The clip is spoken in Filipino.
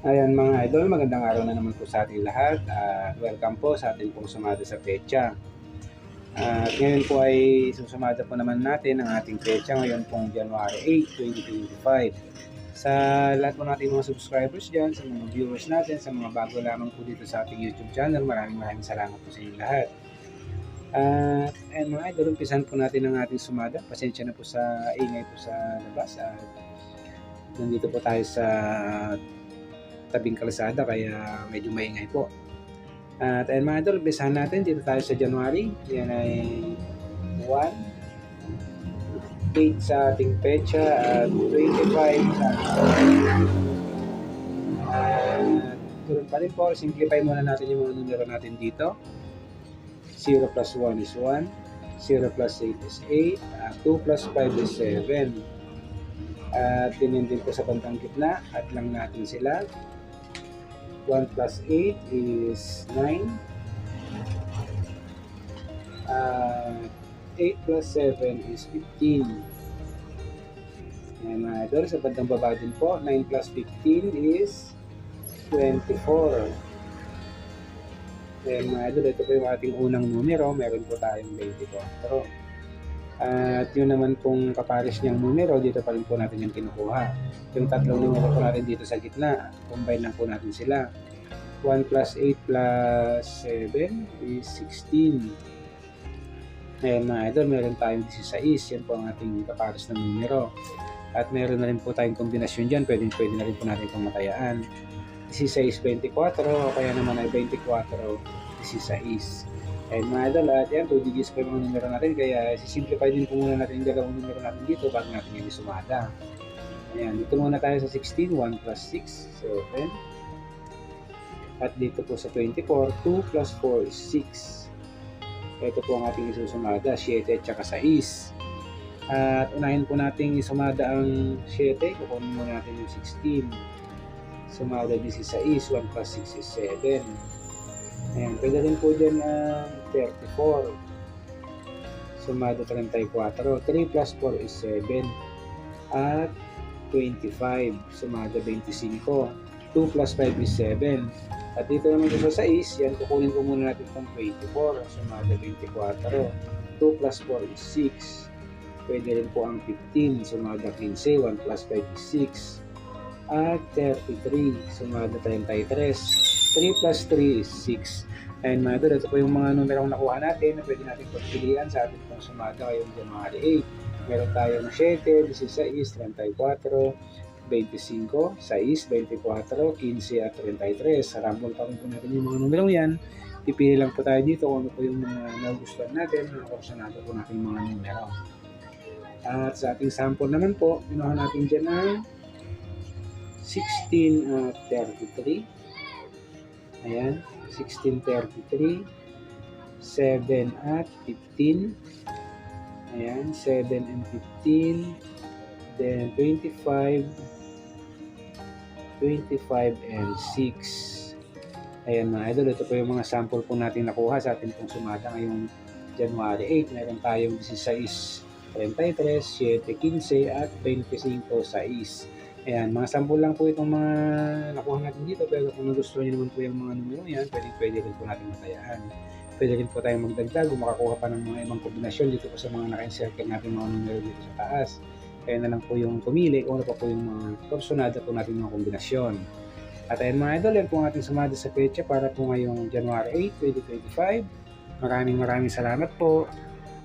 Ayan mga idol, magandang araw na naman po sa ating lahat. at welcome po sa ating pong sumada sa pecha. At ngayon po ay susumada po naman natin ang ating pecha ngayon pong January 8, 2025. Sa lahat po nating mga subscribers dyan, sa mga viewers natin, sa mga bago lamang po dito sa ating YouTube channel, maraming maraming salamat po sa inyo lahat. At ayan mga idol, umpisan po natin ang ating sumada. Pasensya na po sa ingay po sa labas. At nandito po tayo sa tabing kalsada kaya medyo maingay po. At ayun mga idol, umpisahan natin dito tayo sa January. Yan ay 1, 8 sa ating pecha at 25 sa At tulad pa rin po, simplify muna natin yung mga numero natin dito. 0 plus 1 is 1, 0 plus 8 is 8, at 2 plus 5 is 7. At ganyan din po sa bandang gitna, at lang natin sila. 1 plus 8 is 9. At 8 plus 7 is 15. Ayan mga idol, sa bandang baba din po, 9 plus 15 is 24. Ayan mga idol, ito po yung ating unang numero, meron po tayong 24. At yun naman pong kapares niyang numero, dito pa rin po natin yung kinukuha. Yung tatlong numero po natin dito sa gitna, combine lang po natin sila. 1 plus 8 plus 7 is 16. Ngayon mga idol, meron tayong 16. Yan po ang ating kapares ng numero. At meron na rin po tayong kombinasyon dyan. Pwede, pwede na rin po natin itong matayaan. 16, 24, o kaya naman ay 24, 16. And mga idol, at yan, 2 digits po yung numero natin. Kaya sisimplify din po muna natin yung dalawang numero natin dito bago natin yung sumada. Ayan, dito muna tayo sa 16, 1 plus 6, 7. At dito po sa 24, 2 plus 4 is 6. Ito po ang ating isusumada, 7 at saka 6. At unahin po natin isumada ang 7, kukunin muna natin yung 16. Sumada 16, 1 plus 6 is 7. Ayan, pwede rin po dyan ang 34. Sumada 34. 3 plus 4 is 7. At 25. Sumada 25. 2 plus 5 is 7. At dito naman sa 6, yan kukunin ko muna natin itong 24. Sumada 24. 2 plus 4 is 6. Pwede rin po ang 15. Sumada 15. 1 plus 5 is 6. At 33. Sumada 33. 3 plus 3 is 6. And mga idol, ito po yung mga numerong nakuha natin na pwede natin pagpilian sa ating pong sumada ngayong January 8. Meron tayong 7, 16, 34, 25, 6, 24, 15 at 33. Sa rumble pa rin po natin yung mga numerong yan. Pipili lang po tayo dito kung ano po yung mga nagustuhan natin, mga kursanado po natin yung mga numero. At sa ating sample naman po, pinuha natin dyan ang 16 at 33. Ayan, 1633. 7 at 15. Ayan, 7 and 15. Then 25. 25 and 6. Ayan mga idol, ito po yung mga sample po natin nakuha sa ating pong sumada ngayong January 8. Meron tayong 16, 33, 7, 15 at 25, 6. Ayan, mga sample lang po itong mga nakuha natin dito. Pero kung nagustuhan nyo naman po yung mga numero yan, pwede, pwede rin po natin matayaan. Pwede rin po tayong magdagdag o makakuha pa ng mga ibang kombinasyon dito po sa mga naka-encircle natin mga numero dito sa taas. Kaya na lang po yung pumili kung ano pa po yung mga personada po natin mga kombinasyon. At ayun mga idol, yan po ang ating sumada sa pecha para po ngayong January 8, 2025. Maraming maraming salamat po.